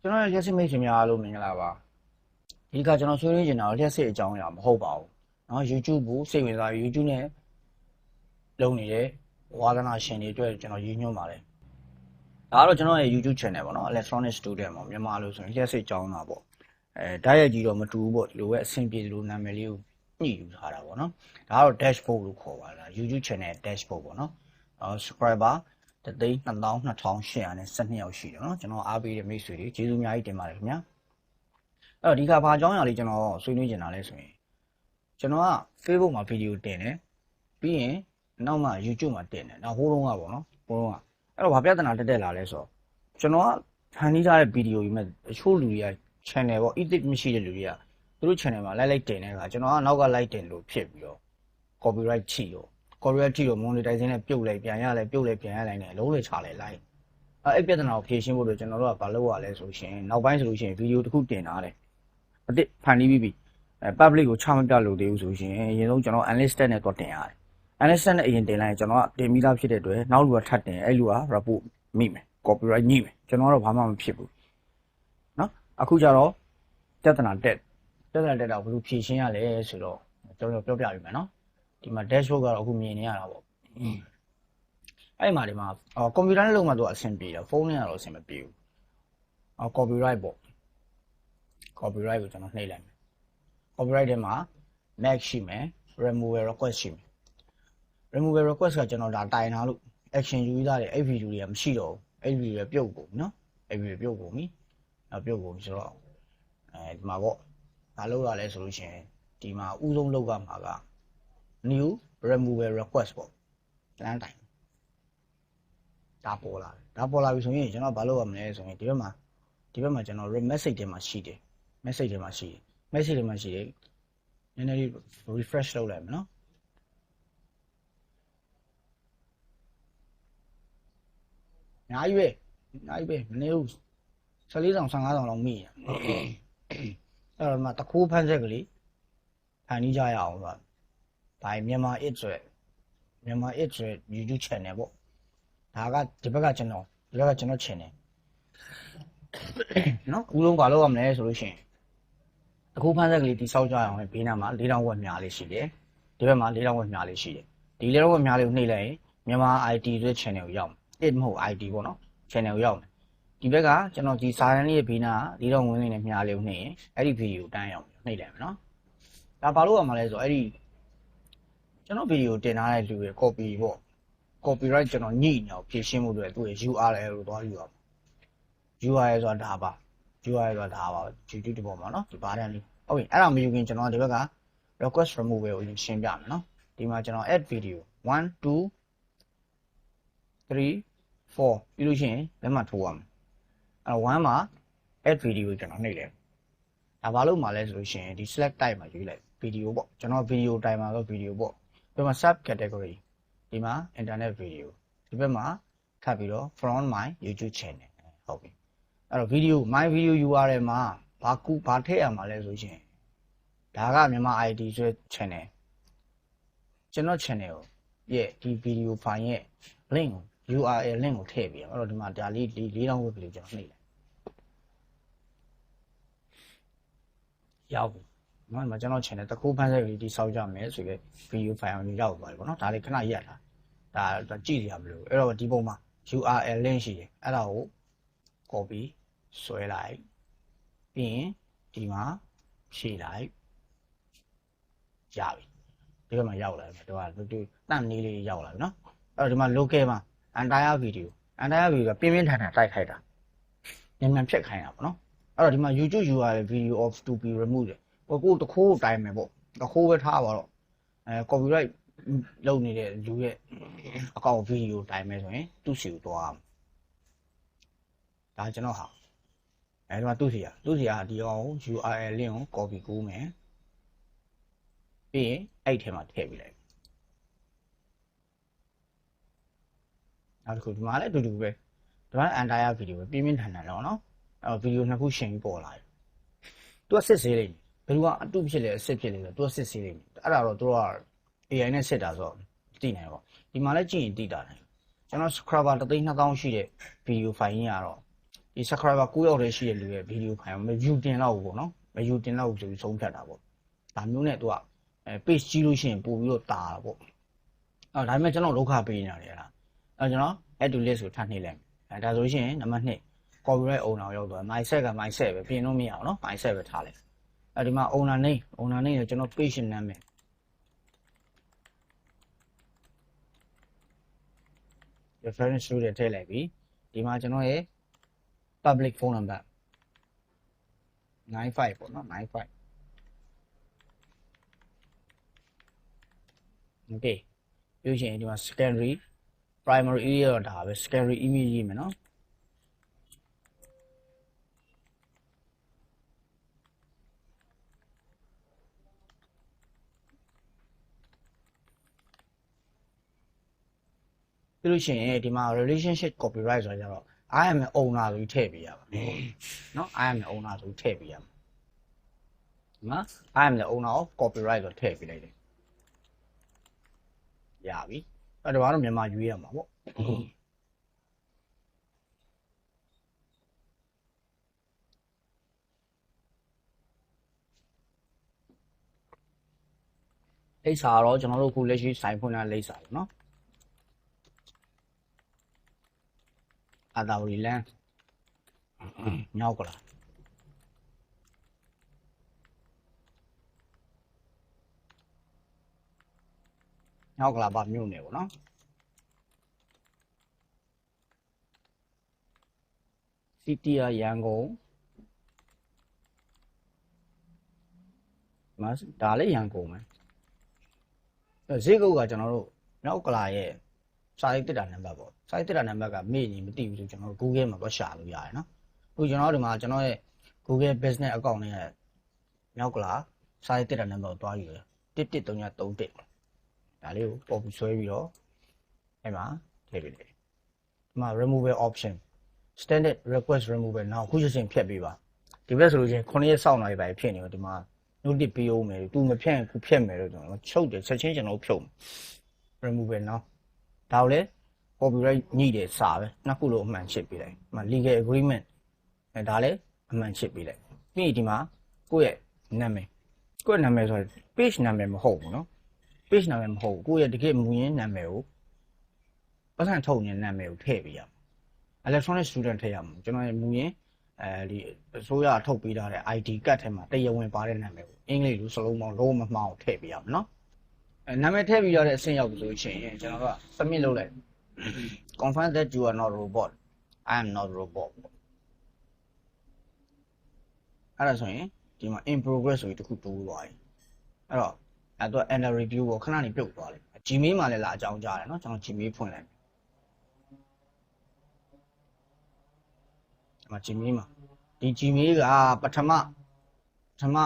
ကျွန်တော်ရဲ့ရက်စစ်မိတ်ဆွေများအားလုံးမင်္ဂလာပါဒီကကျွန်တော်ဆွေးနွေးနေတာတော့ရက်စစ်အကြောင်းအရာမဟုတ်ပါဘူးเนาะ YouTube ကိုစိတ်ဝင်စားပြီး YouTube နဲ့လုပ်နေတဲ့ဝါသနာရှင်တွေအတွက်ကျွန်တော်ရည်ညွှန်းပါတယ်ဒါကတော့ကျွန်တော်ရဲ့ YouTube channel ပေါ့နော် Electronic Student ပေါ့မြန်မာလို့ဆိုရင်ရက်စစ်အကြောင်းတာပေါ့အဲဓာတ်ရိုက်ကြီးတော့မတူဘူးပေါ့ဒီလိုပဲအဆင်ပြေဒီလိုနာမည်လေးကိုညှိယူထားတာပေါ့နော်ဒါကတော့ dashboard လို့ခေါ်ပါလား YouTube channel dashboard ပေါ့နော်အဲ subscriber တသိန်း22,812ယောက်ရှိတယ်နော်ကျွန်တော်အားပေးတဲ့မိတ်ဆွေတွေကျေးဇူးအများကြီးတင်ပါတယ်ခင်ဗျာအဲ့တော့ဒီကဘာအကြောင်းအရာလေးကျွန်တော်ဆွေးနွေးနေတာလဲဆိုရင်ကျွန်တော်က Facebook မှာဗီဒီယိုတင်တယ်ပြီးရင်နောက်မှ YouTube မှာတင်တယ်နောက်ဟိုးတုန်းကပေါ့နော်ဟိုးတုန်းကအဲ့တော့ဘာပြဿနာတက်တက်လာလဲဆိုတော့ကျွန်တော်ကဖန်တီးထားတဲ့ဗီဒီယိုကြီးမဲ့အချို့လူတွေက channel ပေါ့ edit မရှိတဲ့လူတွေကသူတို့ channel မှာ like like တင်တဲ့အခါကျွန်တော်ကနောက်က like တင်လို့ဖြစ်ပြီးတော့ copyright ချိရော copyright ချိတော့ monetization နဲ့ပြုတ်လိုက်ပြန်ရလဲပြုတ်လိုက်ပြန်ရလိုက်နဲ့အလုံးလေးချလိုက်လိုက်အဲအဲ့ပြဿနာကိုဖြေရှင်းဖို့အတွက်ကျွန်တော်တို့ကဘာလုပ်ရလဲဆိုရှင်နောက်ပိုင်းဆိုလို့ရှိရင်ဗီဒီယိုတစ်ခုတင်ထားတယ်အစ်ဖန်တီးပြီးပြီအဲ public ကိုချမပြလို့သေးဘူးဆိုရှင်အရင်ဆုံးကျွန်တော် unlisted နဲ့တော့တင်ရတယ် unlisted နဲ့အရင်တင်လိုက်ရင်ကျွန်တော်ကတင်ပြီးသားဖြစ်တဲ့အတွက်နောက်လူကထပ်တင်အဲ့လူက report မိမယ် copyright ညိမယ်ကျွန်တော်ကတော့ဘာမှမဖြစ်ဘူးเนาะအခုကျတော့ပြဿနာတက်ပြဿနာတက်တော့ဘယ်လိုဖြေရှင်းရလဲဆိုတော့ကျွန်တော်ပြောပြပေးမယ်เนาะ ဒီမှာ dashboard ကတော့အခုမြင်နေရတာပေါ့အဲ့မှာဒီမှာအော်ကွန်ပျူတာနဲ့လုပ်မှတော့အဆင်ပြေတယ်ဖုန်းနဲ့ကတော့အဆင်မပြေဘူးအော် copyright ပေါ့ copyright ကိုကျွန်တော်နှိပ်လိုက်မယ် copyright ထဲမှာ max ရှိမယ် removal request ရှိမယ် removal request ကကျွန်တော်ဒါတိုင်ထားလို့ action ယူရတဲ့အဲ့ video တွေကမရှိတော့ဘူးအဲ့ video တွေပြုတ်ကုန်ပြီနော်အဲ့ video ပြုတ်ကုန်ပြီအဲ့ပြုတ်ကုန်ပြီဆိုတော့အဲဒီမှာပေါ့ဘာလုပ်ရလဲဆိုလို့ရှိရင်ဒီမှာဥဆုံးလောက်ကမှာက new removal request ပေါ့လမ်းတိုင်ဒါပေါ်လာတယ်ဒါပေါ်လာပြီဆိုရင်ကျွန်တော်ဘာလုပ်ရမလဲဆိုရင်ဒီဘက်မှာဒီဘက်မှာကျွန်တော် message ထဲမှာရှိတယ် message ထဲမှာရှိတယ် message ထဲမှာရှိတယ်နည်းနည်းလေး refresh လုပ်လိုက်မယ်နော်အများကြီးပဲအများကြီးပဲမနေဘူး14ဆောင်15ဆောင်လောက်မိရအဲ့တော့မှတခိုးဖန်းဆက်ကလေးဖန်ပြီးကြရအောင်ဆိုတော့ ဒါမြန်မာ it ဆိုရယ်မြန်မာ it ဆိုရယ် YouTube channel ပေါ့ဒါကဒီဘက်ကကျွန်တော်ဒီဘက်ကကျွန်တော် channel နော်ဦးလုံးဘာလုပ်ရမလဲဆိုလို့ရှိရင်အခုဖန်းဆက်ကလေးတိဆောက်ကြအောင်ဘေးနားမှာ၄000ဝက်များလေးရှိတယ်ဒီဘက်မှာ၄000ဝက်များလေးရှိတယ်ဒီ၄000ဝက်များလေးကိုနှိပ်လိုက်ရင်မြန်မာ IT ဆိုတဲ့ channel ကိုရောက်မယ် it မဟုတ် IT ပေါ့နော် channel ကိုရောက်မယ်ဒီဘက်ကကျွန်တော်ဒီစာရန်လေးရဲ့ဘေးနား၄000ဝင်းလေးနဲ့မြားလေးကိုနှိပ်ရင်အဲ့ဒီဗီဒီယိုတန်းရောက်မယ်နှိပ်လိုက်မယ်နော်ဒါဘာလို့ရမှာလဲဆိုတော့အဲ့ဒီ ကျွန်တော်ဗီဒီယိုတင်ထားတဲ့လူရဲ့ copy ပေါ့ copyright ကျွန်တော်ညှိနေအောင်ဖြည့်ရှင်းမှုတွေသူ့ရဲ့ URL ကိုသွားယူရမှာ URL ဆိုတာဒါပါ URL ဆိုတာဒါပါ YouTube ဒီပေါ်မှာเนาะဒီဘာတန်းလေးဟုတ်ပြီအဲ့ဒါမယူခင်ကျွန်တော်ဒီဘက်က request remove ကိုရှင်းပြမယ်เนาะဒီမှာကျွန်တော် add video 1 2 3 4ပြီးလို့ရှိရင်လက်မှတ်ထိုးရမယ်အဲ့တော့1မှာ add video ကိုကျွန်တော်နှိပ်လိုက်ဒါဘာလို့မှလဲဆိုလို့ရှိရင်ဒီ select type မှာယူလိုက် video ပေါ့ကျွန်တော် video type မှာတော့ video ပေါ့ ဒီမှာ sub category ဒီမှာ internet video ဒီဘက်မှာထပ်ပြီးတော့ from my youtube channel ဟုတ်ပြီအဲ့တော့ video my video URL မှာဘာကူဘာထည့်ရမှာလဲဆိုရှင်ဒါကမြန်မာ ID ဆိုတဲ့ channel ကျွန်တော် channel ရဲ့ဒီ video file ရဲ့ link ကို URL link ကိုထည့်ပြီးအဲ့တော့ဒီမှာဒါလေး၄တောင်းဝက်ကလေးကျွန်တော်နှိပ်လိုက်ရောက်ပြီ နော်ဒီမှာကျွန်တော် channel တစ်ခုဖန်းဆက်ပြီးတိစောက်ကြမယ်ဆိုပြီး video file ကိုရောက်သွားပြီပေါ့နော်ဒါလေးခဏရက်တာဒါဒါကြည့်ရမလို့အဲ့တော့ဒီပုံမှာ URL link ရှိတယ်အဲ့ဒါကို copy ဆွဲလိုက်ပြီးရင်ဒီမှာဖြည့်လိုက်ရပြီဒီဘက်မှာရောက်လာပြီတော့တူတူတန့်နေလေးရောက်လာပြီနော်အဲ့တော့ဒီမှာ local မှာ entire video entire video ကပြင်းပြင်းထန်ထန်တိုက်ခိုက်တာမြန်မြန်ဖြတ်ခိုင်းတာပေါ့နော်အဲ့တော့ဒီမှာ YouTube URL video of to be removed တယ်ဟို ကိုတခိုးတိုင်မယ်ပေါ့တခိုးပဲထားပါတော့အဲ copyright လုပ်နေတဲ့လူရဲ့အကောင့်ဗီဒီယိုတိုင်မယ်ဆိုရင်သူ့စီကိုသွားအောင်ဒါကျွန်တော်ဟာအဲဒီမှာသူ့စီကသူ့စီကဒီအောင် URL link ကို copy ကူးမယ်ပြီးရင်အဲ့ထဲမှာထည့်ပြီးလိုက်နောက်တစ်ခုဒီမှာလည်းအတူတူပဲဒီမှာ entire video ပဲပြင်းပြင်းထန်ထန်တော့နော်အဲဗီဒီယိုနှစ်ခုရှင်ပြီးပေါ်လာတယ်သူကစစ်ဆေးလိုက် ဘယ်သူကအတုဖြစ်လဲအစစ်ဖြစ်လဲဆိုတော့သူကစစ်ဆေးလိုက်အဲ့ဒါတော့သူက AI နဲ့စစ်တာဆိုတော့သိနိုင်ပါဒီမှာလည်းကြည့်ရင်သိတာတယ်ကျွန်တော် subscriber 3,2000ရှိတဲ့ video file ကြီးကတော့ဒီဒီ subscriber 9ယောက်တည်းရှိတဲ့လူရဲ့ဗီဒီယိုခိုင်အောင်မ view တင်တော့ဘူးပေါ့နော်မ view တင်တော့ဘူးဆိုပြီးဆုံးဖြတ်တာပေါ့ဒါမျိုးနဲ့သူကအဲ page ကြီးလို့ရှိရင်ပို့ပြီးတော့တာတာပေါ့အဲဒါပေမဲ့ကျွန်တော်ဒုက္ခပေးနေရတယ်လားအဲကျွန်တော် add to list ကိုထပ်နှိပ်လိုက်မယ်အဲဒါဆိုလို့ရှိရင်နံပါတ်2 copyright owner ကိုရောက်သွား mindset က mindset ပဲပြင်လို့မရအောင်နော် mindset ပဲထားလိုက် အဲဒီမှာ owner name owner name ကိုကျွန်တော် page နာမည် reference to တွေထည့်လိုက်ပြီဒီမှာကျွန်တော်ရဲ့ public phone number 95ပေါ့နော်95 okay ပြောချင်ဒီမှာ secondary primary area တော့ဒါပဲ secondary email ရေးမယ်နော် ပြီးလို့ရှိရင်ဒီမှာ relationship copyright ဆိုကြတော့ I am an owner ဆိုပြီးထည့်ပေးရပါမယ်เนาะ I am an owner ဆိုပြီးထည့်ပေးရမှာဒီမှာ I am the owner of copyright ဆိုထည့်ပေးလိုက်တယ်ရပြီအဲ့ဒါကတော့မြန်မာရွေးရမှာပေါ့လိပ်စာတော့ကျွန်တော်တို့အခုလက်ရှိစိုင်ဖွင့်တဲ့လိပ်စာပေါ့နော် အာတာဝရီလန်ညောက်ကလာညောက်ကလာပါမြို့နယ်ပေါ့နော်စီတီယာရန်ကုန်မတ်ဒါလည်းရန်ကုန်ပဲဈေးကုတ်ကကျွန်တော်တို့မြောက်ကလာရဲ့ စာရေးတက်တာနံပါတ်ပေါ့စာရေးတက်တာနံပါတ်ကမေ့နေမသိဘူးဆိုကျွန်တော်တို့ Google မှာတော့ရှာလို့ရတယ်နော်အခုကျွန်တော်တို့ဒီမှာကျွန်တော်ရဲ့ Google Business account နဲ့မြောက်ကလာစာရေးတက်တာနံပါတ်ကိုတွားယူတယ်1133ဒါလေးကိုပေါ်ပြီးဆွဲပြီးတော့အဲ့မှာထည့်ပေးတယ်ဒီမှာ removal option standard request removal နောက်ခုချက်ချင်းဖြတ်ပေးပါဒီဘက်ဆိုလို့ချင်း9ရက်စောင့်နေပါဖြစ်နေတော့ဒီမှာ notice ပေးအောင်မယ်သူမဖြတ်ရင်ခုဖြတ်မယ်လို့ကျွန်တော်ချုပ်တယ်ချက်ချင်းကျွန်တော်ဖြုတ် removal နော် ဒါကိုလည်း copyright ညှိတယ်စာပဲနှစ်ခုလုံးအမှန်ချစ်ပေးလိုက်ဒီမှာ legal agreement အဲဒါလည်းအမှန်ချစ်ပေးလိုက်ပြီးရင်ဒီမှာကိုယ့်ရဲ့နာမည်ကိုယ့်ရဲ့နာမည်ဆိုရင် page နာမည်မဟုတ်ဘူးနော် page နာမည်မဟုတ်ဘူးကိုယ့်ရဲ့တကယ်မူရင်းနာမည်ကိုပတ်စံထုတ်နေတဲ့နာမည်ကိုထည့်ပေးရမှာ electronic student ထည့်ရမှာကျွန်တော်ရဲ့မူရင်းအဲဒီအစိုးရထုတ်ပေးထားတဲ့ ID card ထဲမှာတရားဝင်ပါတဲ့နာမည်ကိုအင်္ဂလိပ်လိုစလုံးပေါင်းလုံးဝမမှားအောင်ထည့်ပေးရမှာနော်အဲ နာမည်ထည့်ပြီးရတဲ့အဆင့်ရောက်ပြီဆိုလို့ရှိရင်ကျွန်တော်က submit လုပ်လိုက် confirm that you are not robot i am not robot အဲ့ဒါဆိုရင်ဒီမှာ in progress ဆိုပြီးတစ်ခုတိုးသွားပြီအဲ့တော့အဲ့တော့ under review ကိုခဏနေပြုတ်သွားလိမ့်မယ် gmail မှာလည်းလာအကြောင်းကြားတယ်เนาะကျွန်တော် gmail ဖွင့်လိုက်ဒီမှာ gmail မှာဒီ gmail ကပထမပထမ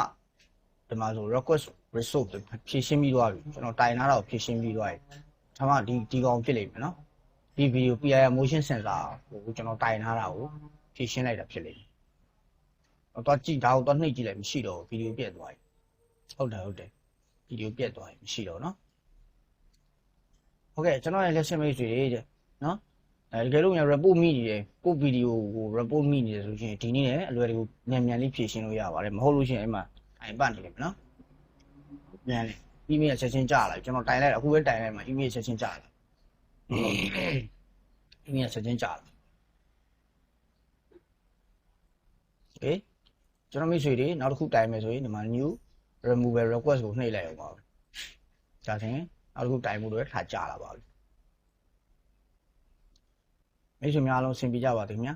ဒီမှာဆို request resource ဖြည့်ရှင်းပြီးသွားပြီကျွန်တော်တိုင်ထားတာကိုဖြည့်ရှင်းပြီးသွားပြီပထမဒီဒီကောင်ဖြစ်လိမ့်မယ်เนาะဒီဗီဒီယို PIR motion sensor ကိုကျွန်တော်တိုင်ထားတာကိုဖြည့်ရှင်းလိုက်တာဖြစ်လိမ့်မယ်။တော့ကြည့်ဒါကိုတော့နှိပ်ကြည့်လိုက်မရှိတော့ဗီဒီယိုပြတ်သွားပြီ။ဟုတ်တယ်ဟုတ်တယ်ဗီဒီယိုပြတ်သွားပြီမရှိတော့နော်။ဟုတ်ကဲ့ကျွန်တော်ရဲ့ lesson မိတ်ဆွေတွေတဲ့နော်။အဲတကယ်လို့များ report မိနေတယ်ကိုဗီဒီယိုကို report မိနေတယ်ဆိုရင်ဒီနေ့နဲ့အလွယ်တကူမြန်မြန်လေးဖြည့်ရှင်းလို့ရပါတယ်မဟုတ်လို့ရှိရင်အဲ့မှာတိုင်ပတ်နေတယ်နော်။ မြန်တယ်အီးမေးလ်ချက်ချင်းကြာလာပြီကျွန်တော်တိုင်လိုက်တာအခုပဲတိုင်လိုက်မှာအီးမေးလ်ချက်ချင်းကြာလာအီးမေးလ်ချက်ချင်းကြာလာဟေးကျွန်တော်မိတ်ဆွေတွေနောက်တစ်ခုတိုင်မယ်ဆိုရင်ဒီမှာ new removal request ကိုနှိပ်လိုက်အောင်ပါဒါဆိုရင်နောက်တစ်ခုတိုင်မှုတွေထားကြာလာပါပြီမိတ်ဆွေများအားလုံးဆင်ပြေကြပါသည်ခင်ဗျာ